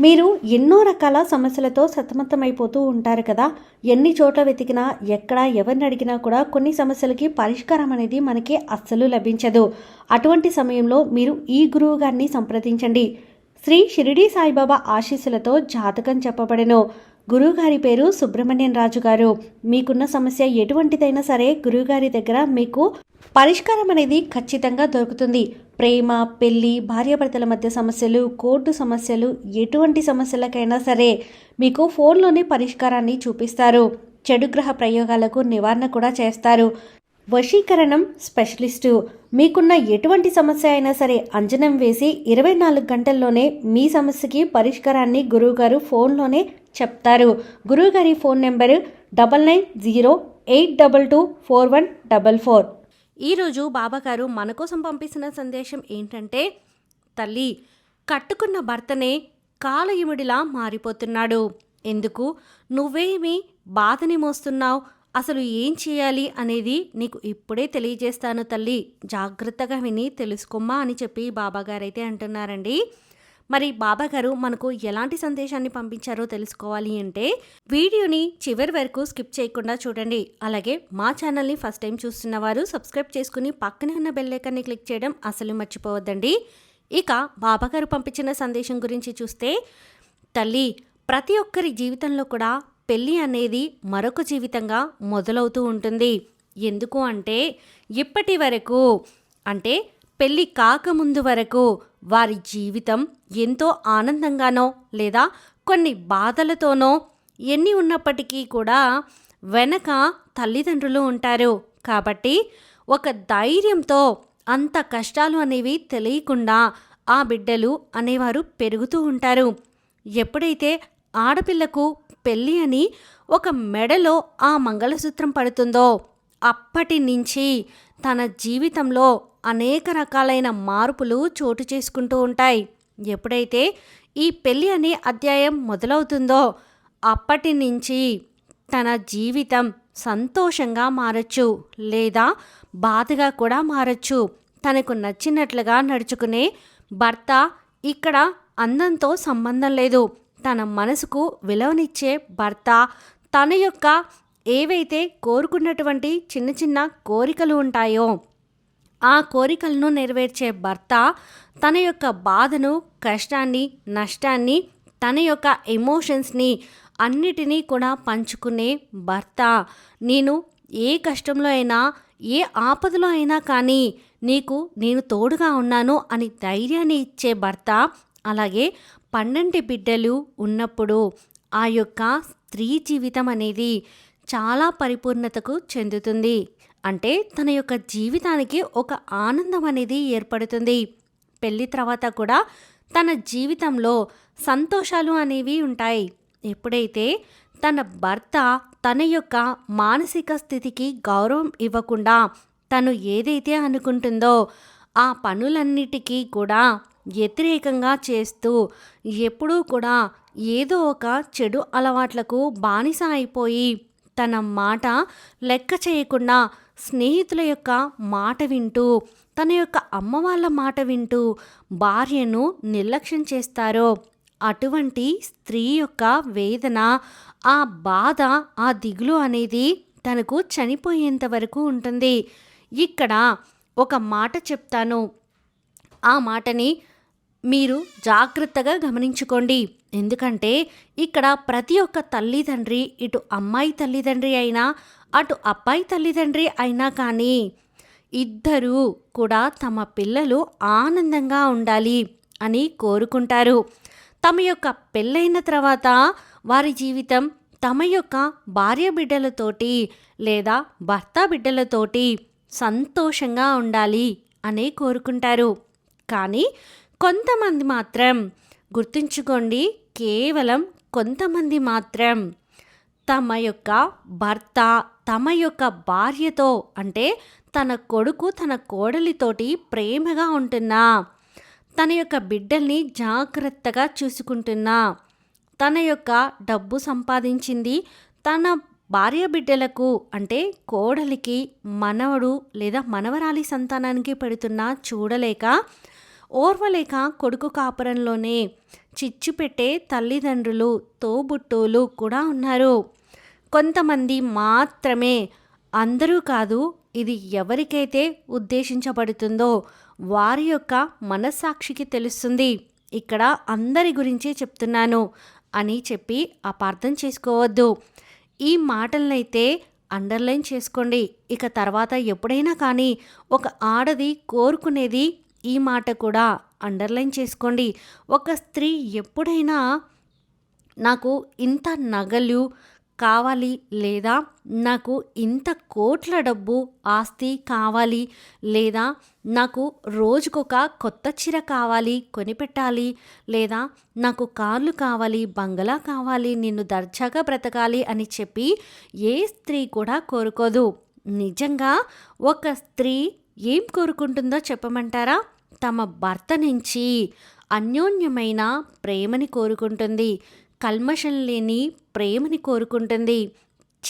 మీరు ఎన్నో రకాల సమస్యలతో సతమతమైపోతూ ఉంటారు కదా. ఎన్ని చోట్ల వెతికినా ఎక్కడ ఎవరిని అడిగినా కూడా కొన్ని సమస్యలకి పరిష్కారం అనేది మనకి అస్సలు లభించదు. అటువంటి సమయంలో మీరు ఈ గురువు గారిని సంప్రదించండి. శ్రీ షిరిడి సాయిబాబా ఆశీస్సులతో జాతకం చెప్పబడెను. గురువుగారి పేరు సుబ్రహ్మణ్యం రాజు గారు మీకున్న సమస్య ఎటువంటిదైనా సరే గురువుగారి దగ్గర మీకు పరిష్కారం అనేది ఖచ్చితంగా దొరుకుతుంది. ప్రేమ పెళ్ళి భార్యాభర్తల మధ్య సమస్యలు కోర్టు సమస్యలు ఎటువంటి సమస్యలకైనా సరే మీకు ఫోన్లోనే పరిష్కారాన్ని చూపిస్తారు. చెడు గ్రహ ప్రయోగాలకు నివారణ కూడా చేస్తారు. వశీకరణం స్పెషలిస్టు. మీకున్న ఎటువంటి సమస్య అయినా సరే అంజనం వేసి ఇరవై నాలుగు గంటల్లోనే మీ సమస్యకి పరిష్కారాన్ని గురువుగారు ఫోన్లోనే చెప్తారు. గురువుగారి phone number double nine zero eight double two four one double four. ఈరోజు బాబాగారు మన కోసం పంపిస్తున్న సందేశం ఏంటంటే తల్లి కట్టుకున్న భర్తనే కాలయుముడిలా మారిపోతున్నాడు. ఎందుకు? నువ్వేమి బాధని మోస్తున్నావు? అసలు ఏం చేయాలి అనేది నీకు ఇప్పుడే తెలియజేస్తాను తల్లి. జాగ్రత్తగా విని తెలుసుకోమ్మా అని చెప్పి బాబాగారైతే అంటున్నారండి. మరి బాబాగారు మనకు ఎలాంటి సందేశాన్ని పంపించారో తెలుసుకోవాలి అంటే వీడియోని చివరి వరకు స్కిప్ చేయకుండా చూడండి. అలాగే మా ఛానల్ని ఫస్ట్ టైం చూస్తున్న వారు సబ్స్క్రైబ్ చేసుకుని పక్కనే ఉన్న బెల్ క్లిక్ చేయడం అసలు మర్చిపోవద్దండి. ఇక బాబాగారు పంపించిన సందేశం గురించి చూస్తే తల్లి ప్రతి ఒక్కరి జీవితంలో కూడా పెళ్ళి అనేది మరొక జీవితంగా మొదలవుతూ ఉంటుంది. ఎందుకు అంటే ఇప్పటి వరకు అంటే పెళ్ళి కాకముందు వరకు వారి జీవితం ఎంతో ఆనందంగానో లేదా కొన్ని బాధలతోనో ఎన్ని ఉన్నప్పటికీ కూడా వెనక తల్లిదండ్రులు ఉంటారు. కాబట్టి ఒక ధైర్యంతో అంత కష్టాలు అనేవి తెలియకుండా ఆ బిడ్డలు అనేవారు పెరుగుతూ ఉంటారు. ఎప్పుడైతే ఆడపిల్లకు పెళ్ళి అని ఒక మెడలో ఆ మంగళసూత్రం పడుతుందో అప్పటి నుంచి తన జీవితంలో అనేక రకాలైన మార్పులు చోటు చేసుకుంటూ ఉంటాయి. ఎప్పుడైతే ఈ పెళ్ళి అనే అధ్యాయం మొదలవుతుందో అప్పటి నుంచి తన జీవితం సంతోషంగా మారచ్చు లేదా బాధగా కూడా మారచ్చు. తనకు నచ్చినట్లుగా నడుచుకునే భర్త ఇక్కడ అందంతో సంబంధం లేదు. తన మనసుకు విలువనిచ్చే భర్త తన యొక్క ఏవైతే కోరుకున్నటువంటి చిన్న చిన్న కోరికలు ఉంటాయో ఆ కోరికలను నెరవేర్చే భర్త తన యొక్క బాధను కష్టాన్ని నష్టాన్ని తన యొక్క ఎమోషన్స్ని అన్నిటినీ కూడా పంచుకునే భర్త. నేను ఏ కష్టంలో అయినా ఏ ఆపదలో అయినా కానీ నీకు నేను తోడుగా ఉన్నాను అని ధైర్యాన్ని ఇచ్చే భర్త అలాగే పన్నెండు బిడ్డలు ఉన్నప్పుడు ఆ యొక్క స్త్రీ జీవితం అనేది చాలా పరిపూర్ణతకు చెందుతుంది. అంటే తన యొక్క జీవితానికి ఒక ఆనందం అనేది ఏర్పడుతుంది. పెళ్ళి తర్వాత కూడా తన జీవితంలో సంతోషాలు అనేవి ఉంటాయి. ఎప్పుడైతే తన భర్త తన యొక్క మానసిక స్థితికి గౌరవం ఇవ్వకుండా తను ఏదైతే అనుకుంటుందో ఆ పనులన్నిటికీ కూడా వ్యతిరేకంగా చేస్తూ ఎప్పుడూ కూడా ఏదో ఒక చెడు అలవాట్లకు బానిస అయిపోయి తన మాట లెక్క చేయకుండా స్నేహితుల యొక్క మాట వింటూ తన యొక్క అమ్మ వాళ్ళ మాట వింటూ భార్యను నిర్లక్ష్యం చేస్తారో అటువంటి స్త్రీ యొక్క వేదన ఆ బాధ ఆ దిగులు అనేది తనకు చనిపోయేంత వరకు ఉంటుంది. ఇక్కడ ఒక మాట చెప్తాను. ఆ మాటని మీరు జాగ్రత్తగా గమనించుకోండి. ఎందుకంటే ఇక్కడ ప్రతి ఒక్క తల్లిదండ్రి ఇటు అమ్మాయి తల్లిదండ్రి అయినా అటు అబ్బాయి తల్లిదండ్రి అయినా కానీ ఇద్దరూ కూడా తమ పిల్లలు ఆనందంగా ఉండాలి అని కోరుకుంటారు. తమ యొక్క పెళ్ళైన తర్వాత వారి జీవితం తమ యొక్క భార్య బిడ్డలతోటి లేదా భర్త బిడ్డలతోటి సంతోషంగా ఉండాలి అని కోరుకుంటారు. కానీ కొంతమంది మాత్రం గుర్తుంచుకోండి కేవలం కొంతమంది మాత్రం తమ యొక్క భర్త తమ యొక్క భార్యతో అంటే తన కొడుకు తన కోడలితోటి ప్రేమగా ఉంటున్నా తన యొక్క బిడ్డల్ని జాగ్రత్తగా చూసుకుంటున్నా తన యొక్క డబ్బు సంపాదించింది తన భార్య బిడ్డలకు అంటే కోడలికి మనవడు లేదా మనవరాలి సంతానానికి పెడుతున్నా చూడలేక ఓర్వలేక కొడుకు కాపురంలోనే చిచ్చు పెట్టే తల్లిదండ్రులు తోబుట్టువులు కూడా ఉన్నారు. కొంతమంది మాత్రమే అందరూ కాదు ఇది ఎవరికైతే ఉద్దేశించబడుతుందో వారి యొక్క మనస్సాక్షికి తెలుస్తుంది. ఇక్కడ అందరి గురించే చెప్తున్నాను అని చెప్పి అపార్థం చేసుకోవద్దు. ఈ మాటలనైతే అండర్లైన్ చేసుకోండి. ఇక తర్వాత ఎప్పుడైనా కానీ ఒక ఆడది కోరుకునేది ఈ మాట కూడా అండర్లైన్ చేసుకోండి. ఒక స్త్రీ ఎప్పుడైనా నాకు ఇంత నగలు కావాలి లేదా నాకు ఇంత కోట్ల డబ్బు ఆస్తి కావాలి లేదా నాకు రోజుకొక కొత్త చీర కావాలి కొనిపెట్టాలి లేదా నాకు కార్లు కావాలి బంగళా కావాలి నిన్ను దర్జాగా బ్రతకాలి అని చెప్పి ఏ స్త్రీ కూడా కోరుకోదు. నిజంగా ఒక స్త్రీ ఏం కోరుకుంటుందో చెప్పమంటారా? తమ భర్త నుంచి అన్యోన్యమైన ప్రేమని కోరుకుంటుంది. కల్మషం లేని ప్రేమని కోరుకుంటుంది.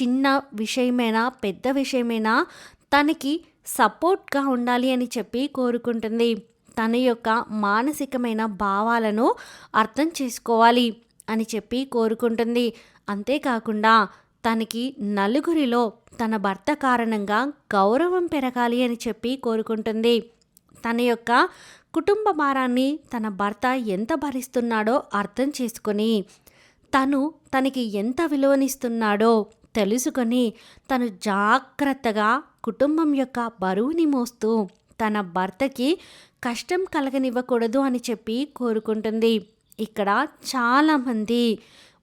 చిన్న విషయమైనా పెద్ద విషయమైనా తనకి సపోర్ట్గా ఉండాలి అని చెప్పి కోరుకుంటుంది. తన యొక్క మానసికమైన భావాలను అర్థం చేసుకోవాలి అని చెప్పి కోరుకుంటుంది. అంతేకాకుండా తనకి నలుగురిలో తన భర్త కారణంగా గౌరవం పెరగాలి అని చెప్పి కోరుకుంటుంది. తన యొక్క కుటుంబ భారాన్ని తన భర్త ఎంత భరిస్తున్నాడో అర్థం చేసుకొని తను తనకి ఎంత విలువనిస్తున్నాడో తెలుసుకొని తను జాగ్రత్తగా కుటుంబం యొక్క బరువుని మోస్తూ తన భర్తకి కష్టం కలగనివ్వకూడదు అని చెప్పి కోరుకుంటుంది. ఇక్కడ చాలామంది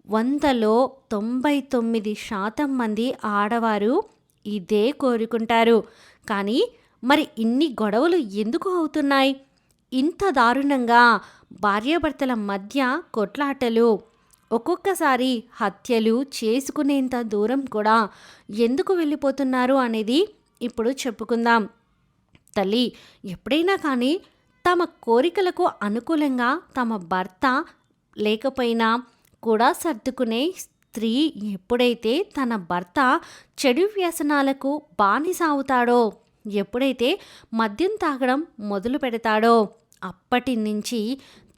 వందలో తొంభై తొమ్మిది శాతం మంది ఆడవారు ఇదే కోరుకుంటారు. కానీ మరి ఇన్ని గొడవలు ఎందుకు అవుతున్నాయి? ఇంత దారుణంగా భార్యాభర్తల మధ్య కొట్లాటలు ఒక్కొక్కసారి హత్యలు చేసుకునేంత దూరం కూడా ఎందుకు వెళ్ళిపోతున్నారు అనేది ఇప్పుడు చెప్పుకుందాం. తల్లి ఎప్పుడైనా కానీ తమ కోరికలకు అనుకూలంగా తమ భర్త లేకపోయినా కూడా సర్దుకునే స్త్రీ ఎప్పుడైతే తన భర్త చెడు వ్యసనాలకు బానిసావుతాడో ఎప్పుడైతే మద్యం తాగడం మొదలు పెడతాడో అప్పటి నుంచి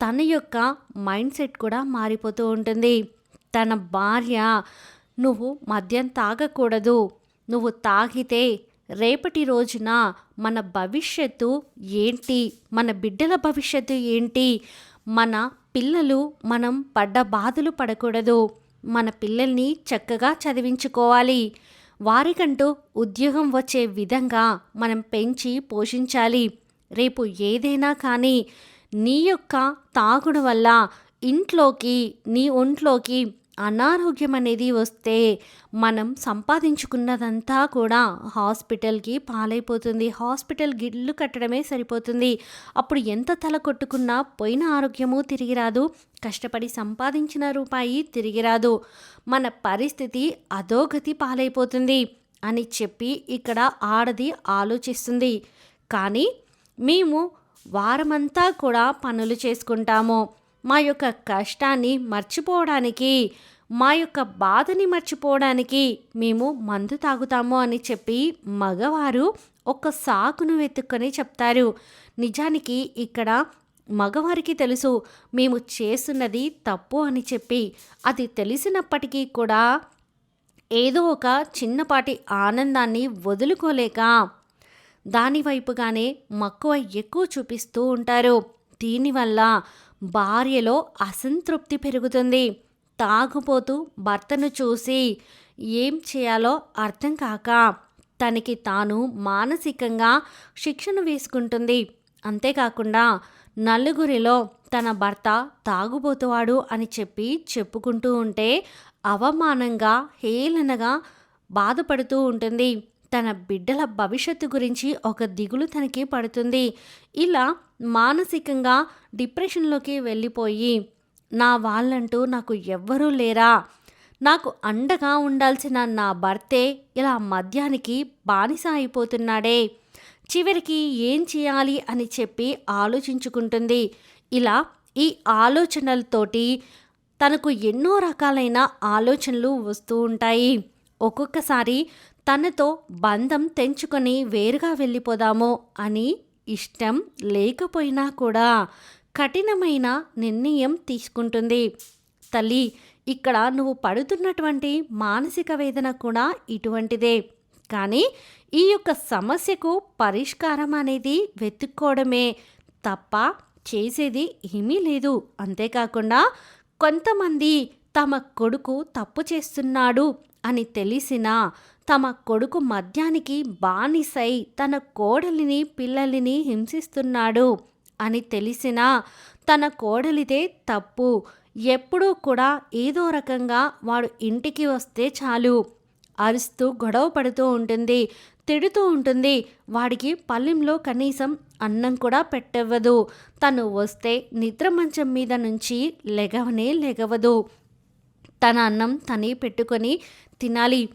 తన యొక్క మైండ్ సెట్ కూడా మారిపోతూ ఉంటుంది. తన భార్య నువ్వు మద్యం తాగకూడదు. నువ్వు తాగితే రేపటి రోజున మన భవిష్యత్తు ఏంటి? మన బిడ్డల భవిష్యత్తు ఏంటి? మన పిల్లలు మనం పడ్డ బాధలు పడకూడదు. మన పిల్లల్ని చక్కగా చదివించుకోవాలి. వారికంటూ ఉద్యోగం వచ్చే విధంగా మనం పెంచి పోషించాలి. రేపు ఏదైనా కానీ నీ యొక్క తాగుడు వల్ల ఇంట్లోకి నీ ఒంట్లోకి అనారోగ్యం అనేది వస్తే మనం సంపాదించుకున్నదంతా కూడా హాస్పిటల్కి పాలైపోతుంది. హాస్పిటల్ గిల్లు కట్టడమే సరిపోతుంది. అప్పుడు ఎంత తల కొట్టుకున్నా పోయిన ఆరోగ్యము తిరిగి రాదు. కష్టపడి సంపాదించిన రూపాయి తిరిగి రాదు. మన పరిస్థితి అధోగతి పాలైపోతుంది అని చెప్పి ఇక్కడ ఆడది ఆలోచిస్తుంది. కానీ మేము వారమంతా కూడా పనులు చేసుకుంటాము. మా యొక్క కష్టాన్ని మర్చిపోవడానికి మా యొక్క బాధని మర్చిపోవడానికి మేము మందు తాగుతాము అని చెప్పి మగవారు ఒక సాకును వెతుక్కొని చెప్తారు. నిజానికి ఇక్కడ మగవారికి తెలుసు మేము చేస్తున్నది తప్పు అని చెప్పి. అది తెలిసినప్పటికీ కూడా ఏదో ఒక చిన్నపాటి ఆనందాన్ని వదులుకోలేక దానివైపుగానే మక్కువ ఎక్కువ చూపిస్తూ ఉంటారు. దీనివల్ల భార్యలో అసంతృప్తి పెరుగుతుంది. తాగుపోతూ భర్తను చూసి ఏం చేయాలో అర్థం కాక తనకి తాను మానసికంగా శిక్షణ వేసుకుంటుంది. అంతేకాకుండా నలుగురిలో తన భర్త తాగుబోతువాడు అని చెప్పి చెప్పుకుంటూ ఉంటే అవమానంగా హేళనగా బాధపడుతూ ఉంటుంది. తన బిడ్డల భవిష్యత్తు గురించి ఒక దిగులు తనకి పడుతుంది. ఇలా మానసికంగా డిప్రెషన్లోకి వెళ్ళిపోయి నా వాళ్ళంటూ నాకు ఎవ్వరూ లేరా? నాకు అండగా ఉండాల్సిన నా భర్తే ఇలా మద్యానికి బానిస అయిపోతున్నాడే. చివరికి ఏం చేయాలి అని చెప్పి ఆలోచించుకుంటుంది. ఇలా ఈ ఆలోచనలతోటి తనకు ఎన్నో రకాలైన ఆలోచనలు వస్తూ ఉంటాయి. ఒక్కొక్కసారి తనతో బంధం తెంచుకొని వేరుగా వెళ్ళిపోదామో అని ఇష్టం లేకపోయినా కూడా కఠినమైన నిర్ణయం తీసుకుంటుంది. తల్లి ఇక్కడ నువ్వు పడుతున్నటువంటి మానసిక వేదన కూడా ఇటువంటిదే. కానీ ఈ యొక్క సమస్యకు పరిష్కారం అనేది వెతుక్కోవడమే తప్ప చేసేది ఏమీ లేదు. అంతేకాకుండా కొంతమంది తమ కొడుకు తప్పు చేస్తున్నాడు అని తెలిసినా తమ కొడుకు మద్యానికి బానిసై తన కోడలిని పిల్లల్ని హింసిస్తున్నాడు అని తెలిసినా తన కోడలిదే తప్పు. ఎప్పుడూ కూడా ఏదో రకంగా వాడు ఇంటికి వస్తే చాలు. అరుస్తూ గొడవ పడుతూ ఉంటుంది తిడుతూ ఉంటుంది. వాడికి పల్లెంలో కనీసం అన్నం కూడా పెట్టవ్వదు. తను వస్తే నిద్ర మంచం మీద నుంచి లెగవనే లెగవదు. తన అన్నం తనే పెట్టుకొని తినాలి.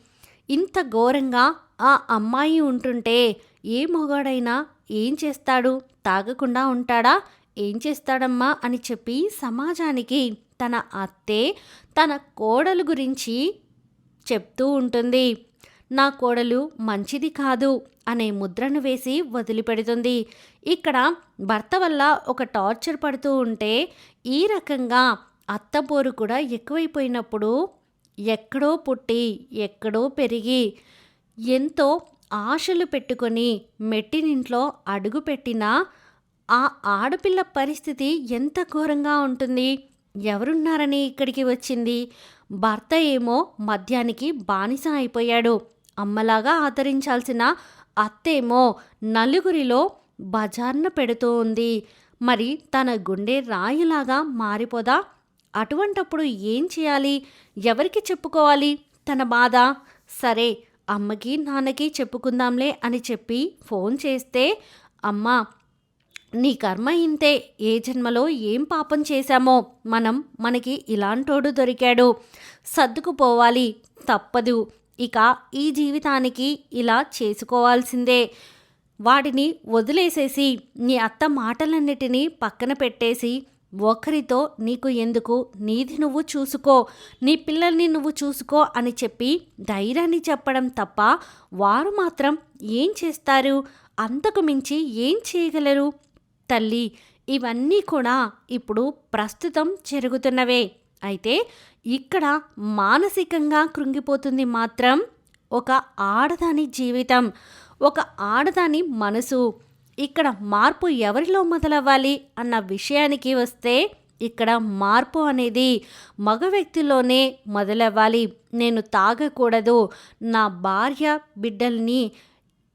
ఇంత ఘోరంగా ఆ అమ్మాయి ఉంటుంటే ఏ మొగాడైనా ఏం చేస్తాడు? తాగకుండా ఉంటాడా? ఏం చేస్తాడమ్మా? అని చెప్పి సమాజానికి తన అత్తే తన కోడలు గురించి చెప్తూ ఉంటుంది. నా కోడలు మంచిది కాదు అనే ముద్రను వేసి వదిలిపెడుతుంది. ఇక్కడ భర్త వల్ల ఒక టార్చర్ పడుతూ ఉంటే ఈ రకంగా అత్తపోరు కూడా ఎక్కువైపోయినప్పుడు ఎక్కడో పుట్టి ఎక్కడో పెరిగి ఎంతో ఆశలు పెట్టుకొని మెట్టినింట్లో అడుగు పెట్టినా ఆ ఆడపిల్ల పరిస్థితి ఎంత ఘోరంగా ఉంటుంది? ఎవరున్నారని ఇక్కడికి వచ్చింది? భర్త ఏమో మద్యానికి బానిస అయిపోయాడు. అమ్మలాగా ఆదరించాల్సిన అత్తేమో నలుగురిలో బజార్న పెడుతూ ఉంది మరి తన గుండె రాయిలాగా మారిపోదా? అటువంటప్పుడు ఏం చేయాలి? ఎవరికి చెప్పుకోవాలి? తన బాధ? సరే అమ్మకి నాన్నకి చెప్పుకుందాంలే అని చెప్పి ఫోన్ చేస్తే అమ్మ నీ కర్మ ఇంతే. ఏ జన్మలో ఏం పాపం చేశామో? మనం మనకి ఇలాంటోడు దొరికాడు. సర్దుకుపోవాలి. తప్పదు. ఇక ఈ జీవితానికి ఇలా చేసుకోవాల్సిందే. వాడిని వదిలేసేసి నీ అత్త మాటలన్నిటినీ పక్కన పెట్టేసి ఒకరితో నీకు ఎందుకు? నీది నువ్వు చూసుకో. నీ పిల్లల్ని నువ్వు చూసుకో అని చెప్పి ధైర్యాన్ని చెప్పడం తప్ప వారు మాత్రం ఏం చేస్తారు? అంతకు మించి ఏం చేయగలరు? తల్లి ఇవన్నీ కూడా ఇప్పుడు ప్రస్తుతం జరుగుతున్నవే. అయితే ఇక్కడ మానసికంగా కృంగిపోతుంది మాత్రం ఒక ఆడదాని జీవితం ఒక ఆడదాని మనసు. ఇక్కడ మార్పు ఎవరిలో మొదలవ్వాలి అన్న విషయానికి వస్తే ఇక్కడ మార్పు అనేది మగ వ్యక్తిలోనే మొదలవ్వాలి. నేను తాగకూడదు. నా భార్య బిడ్డల్ని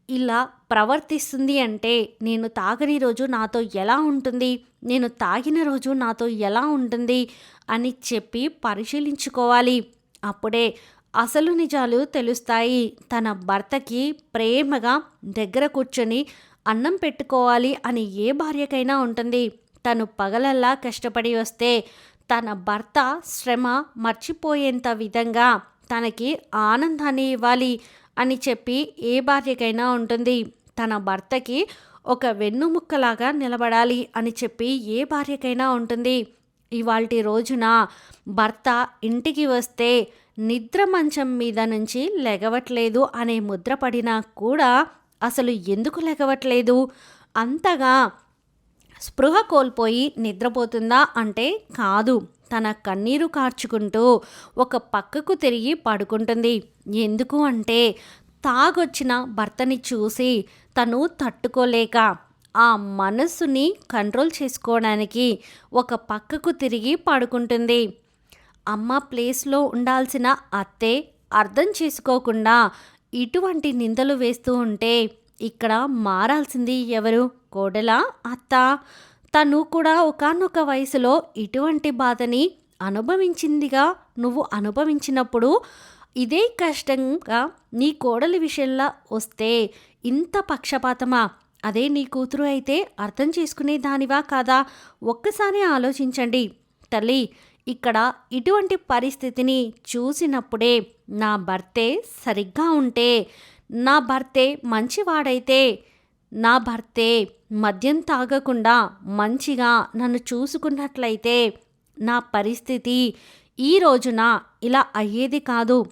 ఇలా ప్రవర్తిస్తుంది అంటే నేను తాగని రోజు నాతో ఎలా ఉంటుంది? నేను తాగిన రోజు నాతో ఎలా ఉంటుంది? అని చెప్పి పరిశీలించుకోవాలి. అప్పుడే అసలు నిజాలు తెలుస్తాయి. తన భర్తకి ప్రేమగా దగ్గర కూర్చొని అన్నం పెట్టుకోవాలి అని ఏ భార్యకైనా ఉంటుంది. తను పగలల్లా కష్టపడి వస్తే తన భర్త శ్రమ మర్చిపోయేంత విధంగా తనకి ఆనందాన్ని ఇవ్వాలి అని చెప్పి ఏ భార్యకైనా ఉంటుంది. తన భర్తకి ఒక వెన్నుముక్కలాగా నిలబడాలి అని చెప్పి ఏ భార్యకైనా ఉంటుంది. ఇవాల్టి రోజున భర్త ఇంటికి వస్తే నిద్ర మంచం మీద నుంచి లెగవట్లేదు అనే ముద్ర పడినా కూడా అసలు ఎందుకు లెగవట్లేదు అంతగా స్పృహ కోల్పోయి నిద్రపోతుందా అంటే కాదు. తన కన్నీరు కార్చుకుంటూ ఒక పక్కకు తిరిగి పడుకుంటుంది. ఎందుకు అంటే తాగొచ్చిన భర్తని చూసి తను తట్టుకోలేక ఆ మనస్సుని కంట్రోల్ చేసుకోవడానికి ఒక పక్కకు తిరిగి పడుకుంటుంది. అమ్మ ప్లేస్లో ఉండాల్సిన అత్తే అర్థం చేసుకోకుండా ఇటువంటి నిందలు వేస్తూ ఉంటే ఇక్కడ మారాల్సింది ఎవరు? కోడల? అత్త? తను కూడా ఒకనొక వయసులో ఇటువంటి బాధని అనుభవించిందిగా నువ్వు అనుభవించినప్పుడు ఇదే కష్టంగా నీ కోడలి విషయంలో వస్తే ఇంత పక్షపాతమా? అదే నీ కూతురు అయితే అర్థం చేసుకునే దానివా కాదా? ఒక్కసారి ఆలోచించండి. తల్లి ఇక్కడ ఇటువంటి పరిస్థితిని చూసినప్పుడే నా భర్తే సరిగ్గా ఉంటే నా భర్తే మంచివాడైతే నా భర్తే మద్యం తాగకుండా మంచిగా నన్ను చూసుకున్నట్లయితే నా పరిస్థితి ఈ రోజున ఇలా అయ్యేది కాదు.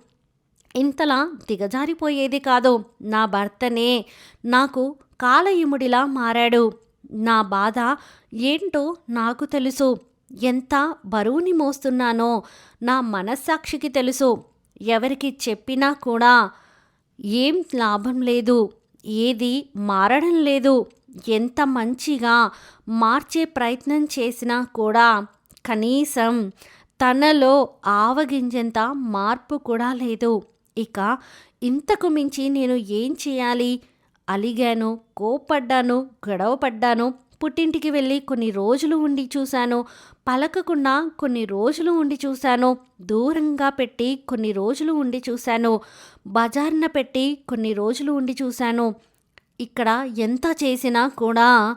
ఇంతలా దిగజారిపోయేది కాదు. నా భర్తనే నాకు కాలయుముడిలా మారాడు. నా బాధ ఏంటో నాకు తెలుసు. ఎంత బరువుని మోస్తున్నానో నా మనస్సాక్షికి తెలుసు. ఎవరికి చెప్పినా కూడా ఏం లాభం లేదు ఏది మారడం లేదు. ఎంత మంచిగా మార్చే ప్రయత్నం చేసినా కూడా కనీసం తనలో ఆవగింజంత మార్పు కూడా లేదు. ఇక ఇంతకు మించి నేను ఏం చేయాలి? అలిగాను కోపడ్డాను గొడవ పడ్డాను పుట్టింటికి వెళ్ళి కొన్ని రోజులు ఉండి చూశాను. పలకకుండా కొన్ని రోజులు ఉండి చూశాను. దూరంగా పెట్టి కొన్ని రోజులు ఉండి చూశాను. బజార్న పెట్టి కొన్ని రోజులు ఉండి చూశాను. ఇక్కడ ఎంత చేసినా కూడా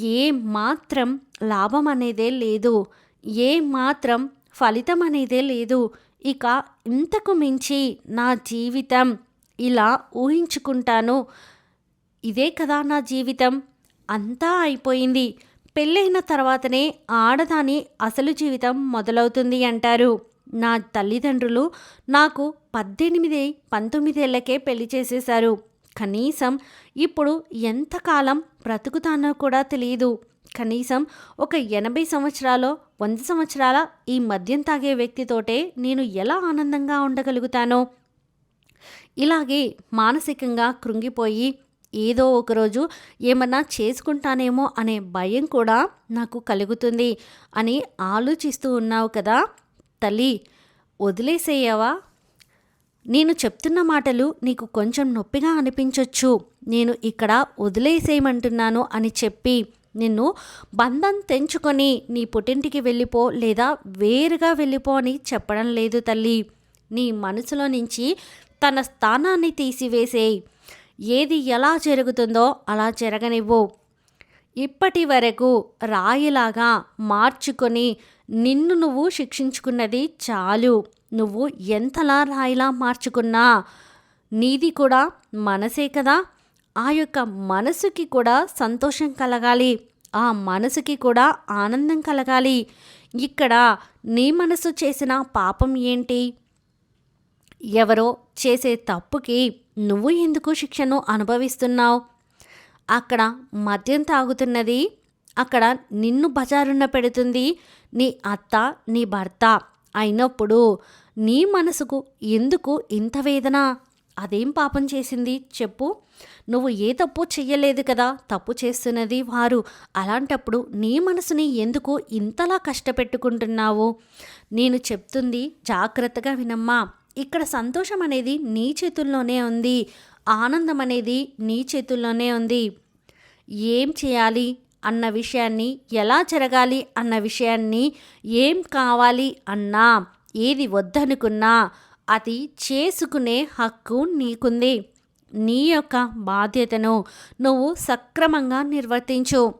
ఏ మాత్రం లాభం అనేదే లేదు. ఏ మాత్రం ఫలితం అనేదే లేదు. ఇక ఇంతకు మించి నా జీవితం ఇలా ఊహించుకుంటాను. ఇదే కదా నా జీవితం. అంతా అయిపోయింది. పెళ్ళైన తర్వాతనే ఆడదాని అసలు జీవితం మొదలవుతుంది అంటారు. నా తల్లిదండ్రులు నాకు పద్దెనిమిది పంతొమ్మిదేళ్ళకే పెళ్ళి చేసేశారు. కనీసం ఇప్పుడు ఎంతకాలం బ్రతుకుతానో కూడా తెలియదు. కనీసం ఒక ఎనభై సంవత్సరాలు వంద సంవత్సరాల ఈ మద్యం తాగే వ్యక్తితోటే నేను ఎలా ఆనందంగా ఉండగలుగుతానో? ఇలాగే మానసికంగా కృంగిపోయి ఏదో ఒకరోజు ఏమన్నా చేసుకుంటానేమో అనే భయం కూడా నాకు కలుగుతుంది అని ఆలోచిస్తూ ఉన్నావు కదా తల్లి. వదిలేసేయవా? నేను చెప్తున్న మాటలు నీకు కొంచెం నొప్పిగా అనిపించవచ్చు నేను ఇక్కడ వదిలేసేయమంటున్నాను అని చెప్పి నిన్ను బంధం తెంచుకొని నీ పుట్టింటికి వెళ్ళిపో లేదా వేరుగా వెళ్ళిపో అని చెప్పడం లేదు తల్లి. నీ మనసులో నుంచి తన స్థానాన్ని తీసివేసేయి. ఏది ఎలా జరుగుతుందో అలా జరగనివ్వు. ఇప్పటి వరకు రాయిలాగా మార్చుకొని నిన్ను నువ్వు శిక్షించుకున్నది చాలు. నువ్వు ఎంతలా రాయిలా మార్చుకున్నా నీది కూడా మనసే కదా. ఆ యొక్క మనసుకి కూడా సంతోషం కలగాలి. ఆ మనసుకి కూడా ఆనందం కలగాలి. ఇక్కడ నీ మనసు చేసిన పాపం ఏంటి? ఎవరో చేసే తప్పుకి నువ్వు ఎందుకు శిక్షను అనుభవిస్తున్నావు? అక్కడ మద్యం తాగుతున్నది అక్కడ నిన్ను బజారున్న పెడుతుంది నీ అత్త నీ భర్త అయినప్పుడు నీ మనసుకు ఎందుకు ఇంత వేదన? అదేం పాపం చేసింది? చెప్పు. నువ్వు ఏ తప్పు చెయ్యలేదు కదా? తప్పు చేస్తున్నది వారు. అలాంటప్పుడు నీ మనసుని ఎందుకు ఇంతలా కష్టపెట్టుకుంటున్నావు? నేను చెప్తుంది జాగ్రత్తగా వినమ్మా. ఇక్కడ సంతోషం అనేది నీ చేతుల్లోనే ఉంది. ఆనందం అనేది నీ చేతుల్లోనే ఉంది. ఏం చేయాలి అన్న విషయాన్ని ఎలా జరగాలి అన్న విషయాన్ని ఏం కావాలి అన్నా ఏది వద్దనుకున్నా అది చేసుకునే హక్కు నీకుంది. నీ యొక్క బాధ్యతను నువ్వు సక్రమంగా నిర్వర్తించు.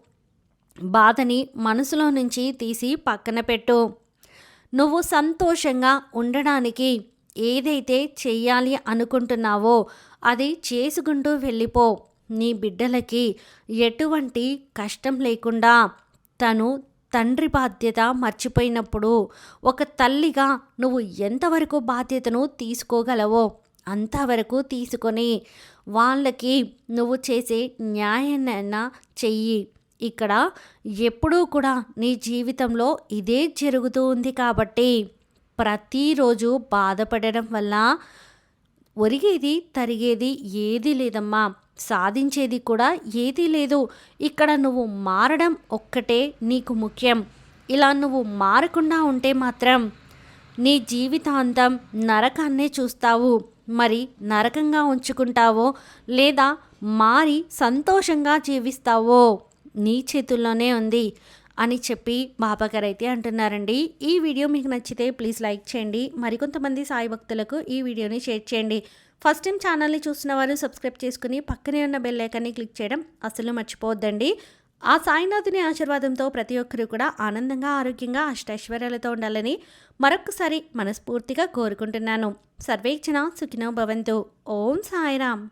బాధని మనసులో నుంచి తీసి పక్కన పెట్టు. నువ్వు సంతోషంగా ఉండడానికి ఏదైతే చెయ్యాలి అనుకుంటున్నావో అది చేసుకుంటూ వెళ్ళిపో. నీ బిడ్డలకి ఎటువంటి కష్టం లేకుండా తను తండ్రి బాధ్యత మర్చిపోయినప్పుడు ఒక తల్లిగా నువ్వు ఎంతవరకు బాధ్యతను తీసుకోగలవో అంతవరకు తీసుకొని వాళ్ళకి నువ్వు చేసే న్యాయాన్న చెయ్యి. ఇక్కడ ఎప్పుడూ కూడా నీ జీవితంలో ఇదే జరుగుతూ ఉంది కాబట్టి ప్రతిరోజు బాధపడడం వల్ల ఒరిగేది తరిగేది ఏది లేదమ్మా. సాధించేది కూడా ఏదీ లేదు. ఇక్కడ నువ్వు మారడం ఒక్కటే నీకు ముఖ్యం. ఇలా నువ్వు మారకుండా ఉంటే మాత్రం నీ జీవితాంతం నరకాన్నే చూస్తావు. మరి నరకంగా ఉంచుకుంటావో లేదా మారి సంతోషంగా జీవిస్తావో నీ చేతుల్లోనే ఉంది. అని చెప్పి బాబాగారు అయితే అంటున్నారండి. ఈ వీడియో మీకు నచ్చితే ప్లీజ్ లైక్ చేయండి. మరికొంతమంది సాయి భక్తులకు ఈ వీడియోని షేర్ చేయండి. ఫస్ట్ టైం ఛానల్ని చూసిన వారు సబ్స్క్రైబ్ చేసుకుని పక్కనే ఉన్న బెల్ ఐకాన్ని క్లిక్ చేయడం అసలు మర్చిపోవద్దండి. ఆ సాయినాథుని ఆశీర్వాదంతో ప్రతి ఒక్కరూ కూడా ఆనందంగా ఆరోగ్యంగా అష్టైశ్వర్యాలతో ఉండాలని మరొకసారి మనస్ఫూర్తిగా కోరుకుంటున్నాను. సర్వేక్షణ సుఖినో భవంతు. ఓం సాయిరామ్.